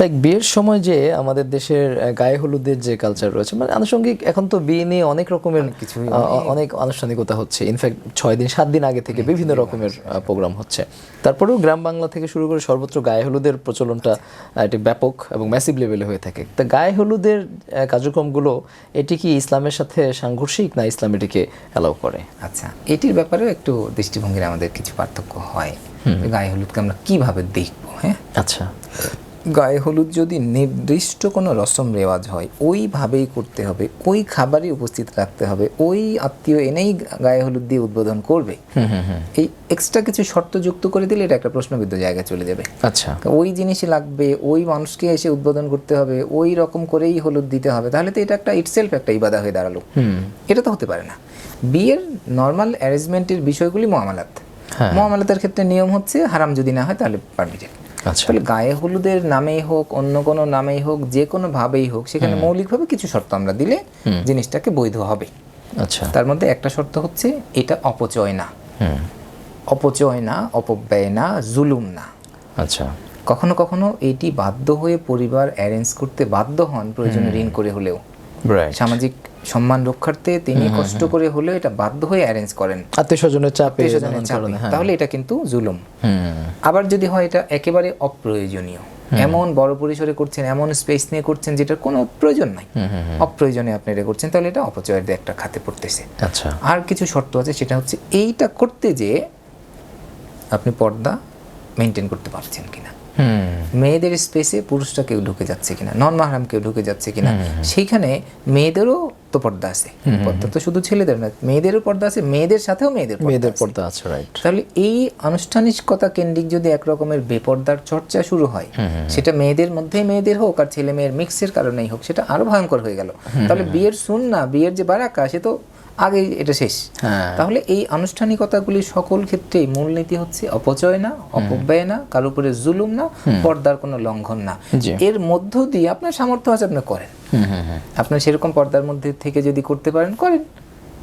শাইক বিয়ের সময় যে আমাদের দেশের গায়ে হলুদের যে কালচার রয়েছে মানে আনুষঙ্গিক এখন তো বিয়ে নিয়ে অনেক রকমের কিছু অনেক আনুষ্ঠানিকতা হচ্ছে। ইনফ্যাক্ট ছয় দিন সাত দিন আগে থেকে বিভিন্ন রকমের প্রোগ্রাম হচ্ছে। তারপরেও গ্রাম বাংলা থেকে শুরু করে সর্বত্র গায়ে হলুদের প্রচলনটা এটি ব্যাপক এবং ম্যাসিভ লেভেলে হয়ে থাকে। তা গায়ে হলুদের কার্যক্রমগুলো এটি কি ইসলামের সাথে সাংঘর্ষিক না ইসলাম এটিকে অ্যালাউ করে? আচ্ছা এটির ব্যাপারেও একটু দৃষ্টিভঙ্গির আমাদের কিছু পার্থক্য হয়। গায়ে হলুদকে আমরা কীভাবে দেখব হ্যাঁ? আচ্ছা। গায়ে হলুদ যদি নির্দিষ্ট কোনো রসম রেওয়াজ হয় ওইভাবেই করতে হবে। ওই খাবারই উপস্থিত রাখতে হবে। ওই আত্মীয় এনেই গায়ে হলুদ দিয়ে উদ্বোধন করবে। এই এক্সট্রা কিছু শর্ত যুক্ত করে দিলে এটা একটা প্রশ্নবিদ্ধ জায়গায় চলে যাবে। আচ্ছা। ওই জিনিসই লাগবে ওই মানুষকে এসে উদ্বোধন করতে হবে ওই রকম করেই হলুদ দিতে হবে। তাহলে তো এটা একটা ইটসেলফ একটা ইবাদা হয়ে দাঁড়াল। এটা তো হতে পারে না। বিয়ের নর্মাল অ্যারেঞ্জমেন্টের বিষয়গুলি মহামালাত। হ্যাঁ। মহামালাতের ক্ষেত্রে নিয়ম হচ্ছে হারাম যদি না হয় তাহলে পারমিটেড তাহলে গায়ে হলুদের নামেই হোক অন্য কোনো নামেই হোক যে কোনো ভাবেই হোক সেখানে মৌলিকভাবে কিছু শর্ত আমরা দিলে জিনিসটাকে বৈধ হবে। আচ্ছা। তার মধ্যে একটা শর্ত হচ্ছে এটা অপচয় না। হুম। অপচয় না অপব্যয় না জুলুম না। আচ্ছা। কখনো কখনো এটি বাধ্য হয়ে পরিবার অ্যারেঞ্জ করতে বাধ্য হন প্রয়োজনে ঋণ করে হলেও। সামাজিক সম্মান রক্ষার্থে তিনি কষ্ট করে হলেও এটা বাধ্য হয়ে অ্যারেঞ্জ করেন। চাপে আত্মীয়স্বজনের চাপে। হ্যাঁ। তাহলে এটা কিন্তু জুলুম। আবার যদি হয় এটা একেবারে অপ্রয়োজনীয়। এমন বড় পরিসরে করছেন এমন স্পেস নিয়ে করছেন যেটার কোনো প্রয়োজন নাই। অপ্রয়োজনে আপনি এটা করছেন তাহলে এটা অপচয়ের একটা খাতে পড়তেছে। আচ্ছা। আর কিছু শর্ত আছে সেটা হচ্ছে এইটা করতে যে আপনি পর্দা মেনটেন করতে পারছেন কিনা। মেয়েদের স্পেসে পুরুষরা কেউ ঢুকে যাচ্ছে কিনা নন মাহরাম কেউ ঢুকে যাচ্ছে কিনা সেইখানে মেয়েদেরও তো পর্দা আছে। পর্দা তো শুধু ছেলেদের না মেয়েদেরও পর্দা আছে মেয়েদের সাথেও মেয়েদের মেয়েদের পর্দা আছে রাইট তাহলে এই আনুষ্ঠানিকতা কেন্দ্রিক যদি একরকমের বেপর্দার চর্চা শুরু হয় সেটা মেয়েদের মধ্যেই মেয়েদের হোক আর ছেলে মেয়ের মিক্সের কারণেই হোক সেটা আরও ভয়ঙ্কর হয়ে গেল। তাহলে বিয়ের শুন না বিয়ের যে বারাকা সে তো আগেই এটা শেষ। হ্যাঁ। তাহলে এই আনুষ্ঠানিকতাগুলি সকল ক্ষেত্রেই মূলনীতি হচ্ছে অপচয় না অপব্যয় না কারও উপরে জুলুম না পর্দার কোনো লঙ্ঘন না। এর মধ্য দিয়ে আপনার সামর্থ্য আছে আপনি করেন। আপনার সেরকম পর্দার মধ্যে থেকে যদি করতে পারেন করেন।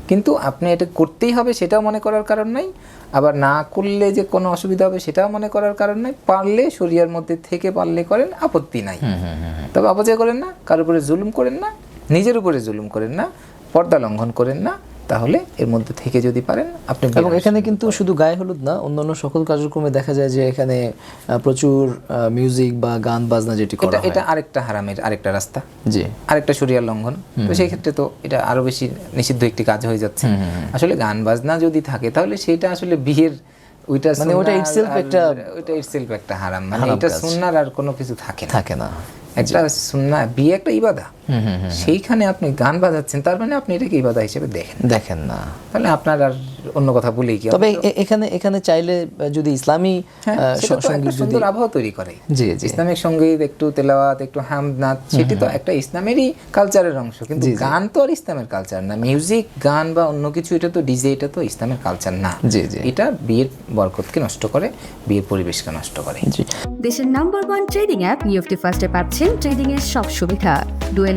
কিন্তু আপনি এটা করতেই হবে সেটাও মনে করার কারণ নাই। আবার না করলে যে কোনো অসুবিধা হবে সেটাও মনে করার কারণ নাই। পারলে শরিয়ার মধ্যে থেকে পারলে করেন আপত্তি নাই। তবে অপচয় করেন না কারোর উপরে জুলুম করেন না নিজের উপরে জুলুম করেন না। পর্দা লঙ্ঘন করেন না তাহলে এর মধ্যে থেকে যদি পারেন আপনি এবং এখানে কিন্তু শুধু গায়ে হলুদ না অন্যান্য সকল কার্যক্রমে দেখা যায় যে এখানে প্রচুর মিউজিক বা গান বাজনা যেটি করা এটা আরেকটা হারামের আরেকটা রাস্তা। জি। আরেকটা শরিয়ার লঙ্ঘন। তো সেই ক্ষেত্রে তো এটা আরও বেশি নিষিদ্ধ একটি কাজ হয়ে যাচ্ছে। আসলে গান বাজনা যদি থাকে তাহলে সেটা আসলে বিয়ের ওইটা মানে ওটা আর- একটা- ওইটা ইটসেলফ একটা হারাম। মানে এটা সুন্নার আর কোনো কিছু থাকে থাকে না। একটা সুন্নাহ বিয়ে একটা ইবাদা। সেইখানে আপনি গান বাজাচ্ছেন তার মানে আপনি এটাকে ইবাদা হিসেবে দেখেন। দেখেন না। তাহলে আপনার আর অন্য কথা বলেই কি তবে এখানে এখানে চাইলে যদি ইসলামী হ্যাঁ, সংগীত যদি আবহাওয়া তৈরি করে। জি জি। ইসলামিক সংগীত একটু তেলাওয়াত একটু হামদ নাচ সেটি তো একটা ইসলামেরই কালচারের অংশ। কিন্তু গান তো আর ইসলামের কালচার না। মিউজিক গান বা অন্য কিছু এটা তো ডিজে এটা তো ইসলামের কালচার না। জি জি। এটা বিয়ের বরকতকে নষ্ট করে বিয়ের পরিবেশকে নষ্ট করে। জি। দেশের number one trading app UFT ফার্স্টে পাচ্ছেন ট্রেডিং এর সব সুবিধা। ডুয়েল